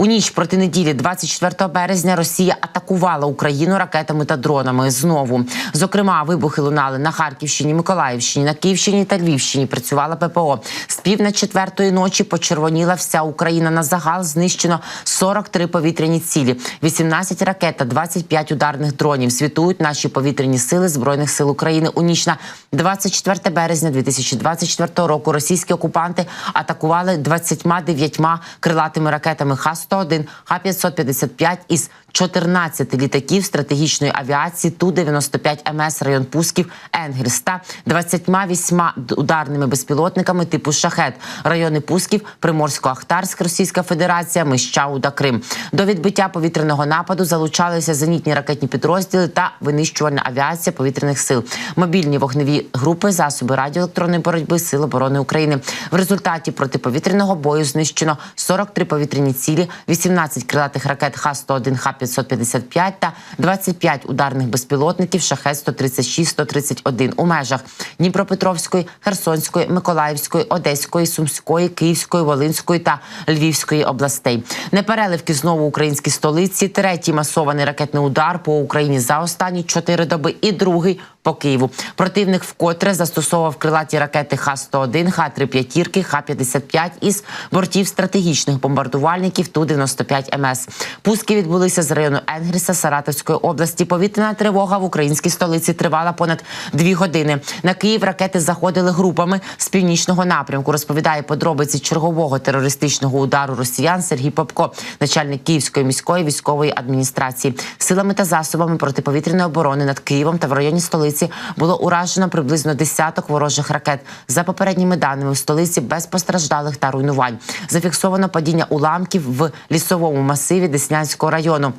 У ніч проти неділі, 24 березня, Росія атакувала Україну ракетами та дронами. Знову зокрема, вибухи лунали на Харківщині, Миколаївщині, на Київщині та Львівщині. Працювала ППО. З пів на четвертої ночі почервоніла вся Україна. На загал знищено 43 повітряні цілі, 18 ракет та 25 ударних дронів. Світують наші повітряні сили збройних сил України. У ніч на 24 березня 2024 року. Російські окупанти атакували 29 крилатими ракетами Х-101, Х-555 із 14 літаків стратегічної авіації Ту-95 МС район Пусків Енгельс та 28 ударними безпілотниками типу Шахет райони Пусків, Приморсько-Ахтарськ, Російська Федерація, Мищауда, Крим. До відбиття повітряного нападу залучалися зенітні ракетні підрозділи та винищувальна авіація повітряних сил, мобільні вогневі групи, засоби радіоелектронної боротьби Сил оборони України. В результаті протиповітряного бою знищено 43 повітряні цілі, 18 крилатих ракет Х-101, Х-555 та 25 ударних безпілотників Шахет-136-131 у межах Дніпропетровської, Херсонської, Миколаївської, Одеської, Сумської, Київської, Волинської та Львівської областей. Непереливки знову українські столиці. Третій масований ракетний удар по Україні за останні чотири доби і другий по Києву. Противник вкотре застосовував крилаті ракети Х-101, Х-3 п'ятірки, Х-55 із бортів стратегічних бомбардувальників Ту-95 МС. Пуски відбулися з району Енгельса Саратовської області. Повітряна тривога в українській столиці тривала понад дві години. На Київ ракети заходили групами з північного напрямку. Розповідає подробиці чергового терористичного удару росіян Сергій Попко, начальник Київської міської військової адміністрації, силами та засобами протиповітряної оборони над Києвом та в районі столиці було уражено приблизно десяток ворожих ракет. За попередніми даними в столиці без постраждалих та руйнувань. Зафіксовано падіння уламків в лісовому масиві Деснянського району.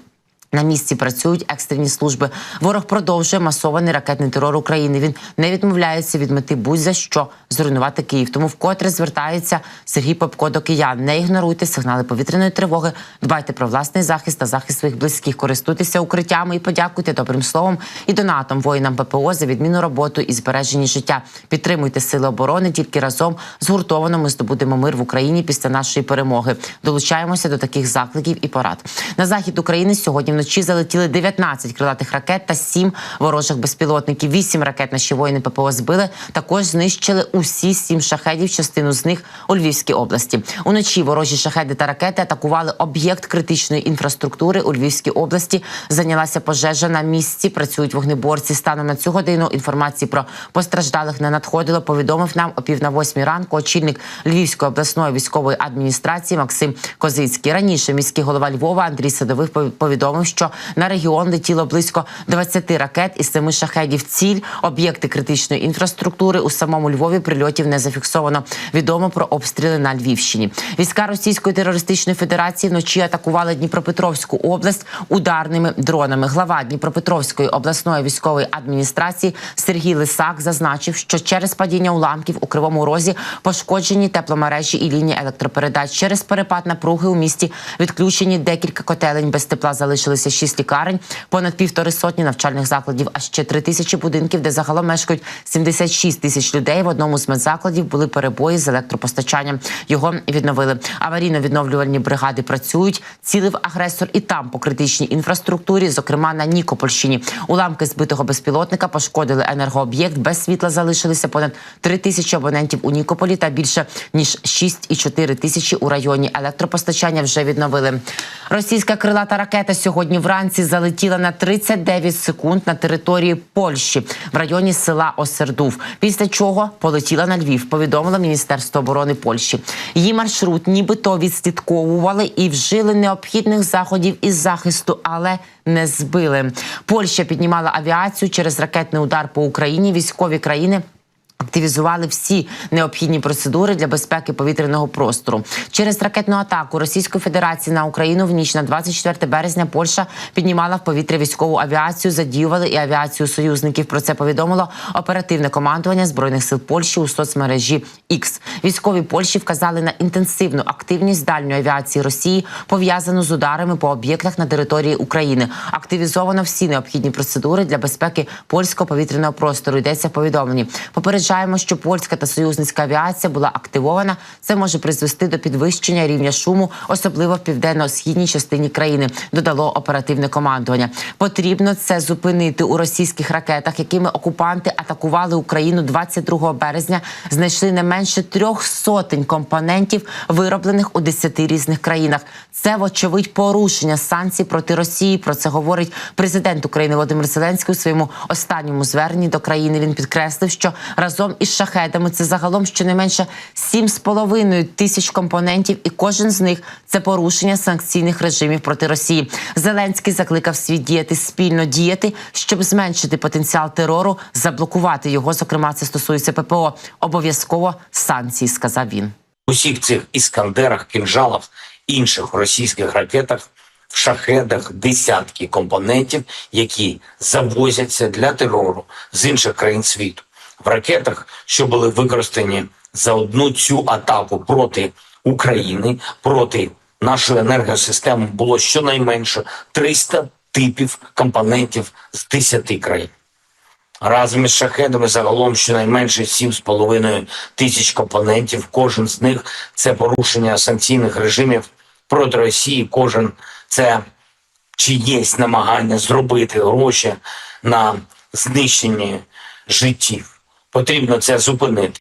На місці працюють екстрені служби. Ворог продовжує масований ракетний терор України. Він не відмовляється від мети будь-за що зруйнувати Київ. Тому вкотре звертається Сергій Попко до киян. Не ігноруйте сигнали повітряної тривоги. Дбайте про власний захист та захист своїх близьких. Користуйтеся укриттями і подякуйте добрим словом і донатом воїнам ППО за відмінну роботу і збережені життя. Підтримуйте сили оборони. Тільки разом згуртовано ми здобудемо мир в Україні після нашої перемоги. Долучаємося до таких закликів і порад. На захід України сьогодні вночі залетіли 19 крилатих ракет та 7 ворожих безпілотників. 8 ракет наші воїни ППО збили. Також знищили усі 7 шахедів. Частину з них у Львівській області. Уночі ворожі шахеди та ракети атакували об'єкт критичної інфраструктури у Львівській області. Зайнялася пожежа на місці. Працюють вогнеборці. Станом на цю годину інформації про постраждалих не надходило. Повідомив нам о пів на восьмій ранку. Очільник Львівської обласної військової адміністрації Максим Козицький. Раніше міський голова Львова Андрій Садових повідомив, що на регіон летіло близько 20 ракет із семи шахедів. Ціль об'єкти критичної інфраструктури у самому Львові прильотів не зафіксовано. Відомо про обстріли на Львівщині. Війська Російської терористичної федерації вночі атакували Дніпропетровську область ударними дронами. Глава Дніпропетровської обласної військової адміністрації Сергій Лисак зазначив, що через падіння уламків у кривому розі пошкоджені тепломережі і лінії електропередач через перепад напруги у місті відключені декілька котелень без тепла залишились. 176 лікарень, понад півтори сотні навчальних закладів, а ще три тисячі будинків, де загалом мешкають 76 тисяч людей. В одному з медзакладів були перебої з електропостачанням. Його відновили. Аварійно-відновлювальні бригади працюють. Цілив агресор і там по критичній інфраструктурі, зокрема на Нікопольщині. Уламки збитого безпілотника пошкодили енергооб'єкт. Без світла залишилися понад три тисячі абонентів у Нікополі та більше ніж 6,4 тисячі у районі. Електропостачання вже відновили. Російська крилата ракета сьогодні вранці залетіла на 39 секунд на території Польщі в районі села Осердув. Після чого полетіла на Львів. Повідомило Міністерство оборони Польщі. Її маршрут, нібито відслідковували і вжили необхідних заходів із захисту, але не збили. Польща піднімала авіацію через ракетний удар по Україні. Військові країни. Активізували всі необхідні процедури для безпеки повітряного простору через ракетну атаку Російської Федерації на Україну в ніч на 24 березня. Польща піднімала в повітря військову авіацію, задіювали і авіацію союзників. Про це повідомило оперативне командування збройних сил Польщі у соцмережі X. Військові Польщі вказали на інтенсивну активність дальньої авіації Росії, пов'язану з ударами по об'єктах на території України. Активізовано всі необхідні процедури для безпеки польського повітряного простору. Йдеться в повідомленні. Попереджає Зазначаємо, що польська та союзницька авіація була активована. Це може призвести до підвищення рівня шуму, особливо в південно-східній частині країни. Додало оперативне командування. Потрібно це зупинити у російських ракетах, якими окупанти атакували Україну 22 березня. Знайшли не менше трьох сотень компонентів, вироблених у 10 різних країнах. Це вочевидь порушення санкцій проти Росії. Про це говорить президент України Володимир Зеленський у своєму останньому зверненні до країни. Він підкреслив, що разом із шахедами це загалом щонайменше 7,5 тисяч компонентів, і кожен з них це порушення санкційних режимів проти Росії. Зеленський закликав світ діяти спільно діяти, щоб зменшити потенціал терору, заблокувати його. Зокрема, це стосується ППО. Обов'язково санкції, сказав він. усіх цих іскандерах, кінжалах, інших російських ракетах, в шахедах десятки компонентів, які завозяться для терору з інших країн світу. В ракетах, що були використані за одну цю атаку проти України, проти нашої енергосистеми, було щонайменше 300 типів компонентів з 10 країн. Разом із шахедами загалом щонайменше 7,5 тисяч компонентів. Кожен з них це порушення санкційних режимів проти Росії. Кожен це чиєсь намагання зробити гроші на знищенні життів. Потрібно це зупинити.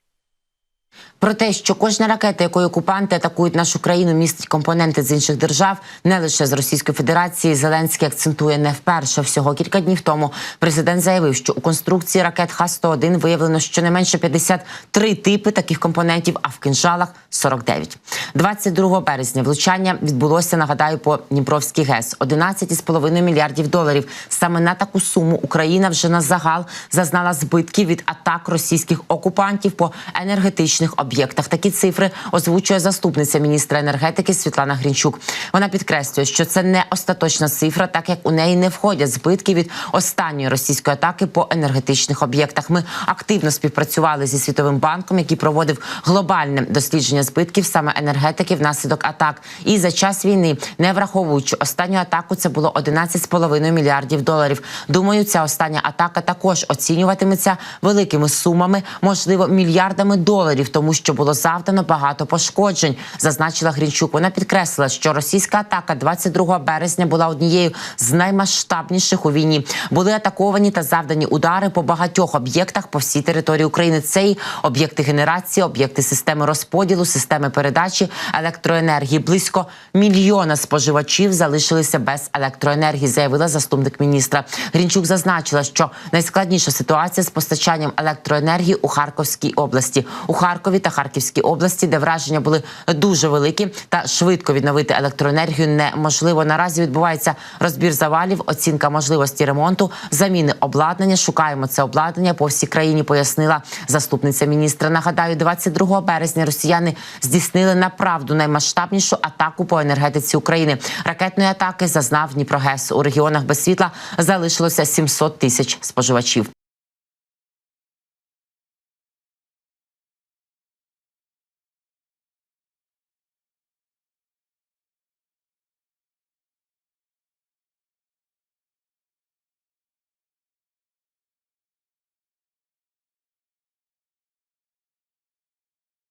Про те, що кожна ракета, якою окупанти атакують нашу країну, містить компоненти з інших держав, не лише з Російської Федерації, Зеленський акцентує не вперше. Всього кілька днів тому президент заявив, що у конструкції ракет Х-101 виявлено щонайменше 53 типи таких компонентів, а в кинжалах 49. 22 березня влучання відбулося. Нагадаю, по Дніпровській ГЕС 11,5 мільярдів доларів. Саме на таку суму Україна вже на загал зазнала збитків від атак російських окупантів по енергетичних об'єктах. Такі цифри озвучує заступниця міністра енергетики Світлана Грінчук. Вона підкреслює, що це не остаточна цифра, так як у неї не входять збитки від останньої російської атаки по енергетичних об'єктах. Ми активно співпрацювали зі світовим банком, який проводив глобальне дослідження збитків саме енергетики внаслідок атак. І за час війни, не враховуючи останню атаку, це було 11,5 мільярдів доларів. Думаю, ця остання атака також оцінюватиметься великими сумами, можливо, мільярдами доларів, тому що було завдано багато пошкоджень, зазначила Грінчук. Вона підкреслила, що російська атака 22 березня була однією з наймасштабніших у війні. Були атаковані та завдані удари по багатьох об'єктах по всій території України. Це і об'єкти генерації, об'єкти системи розподілу, системи передачі електроенергії. Близько мільйона споживачів залишилися без електроенергії, заявила заступник міністра. Грінчук зазначила, що найскладніша ситуація з постачанням електроенергії у Харківській області. У Харкові та Харківській області, де враження були дуже великі, та швидко відновити електроенергію неможливо. Наразі відбувається розбір завалів, оцінка можливості ремонту, заміни обладнання. Шукаємо це обладнання по всій країні. Пояснила заступниця міністра. Нагадаю, 22 березня росіяни здійснили направду наймасштабнішу атаку по енергетиці України. Ракетної атаки зазнав Дніпрогес. У регіонах без світла залишилося 700 тисяч споживачів.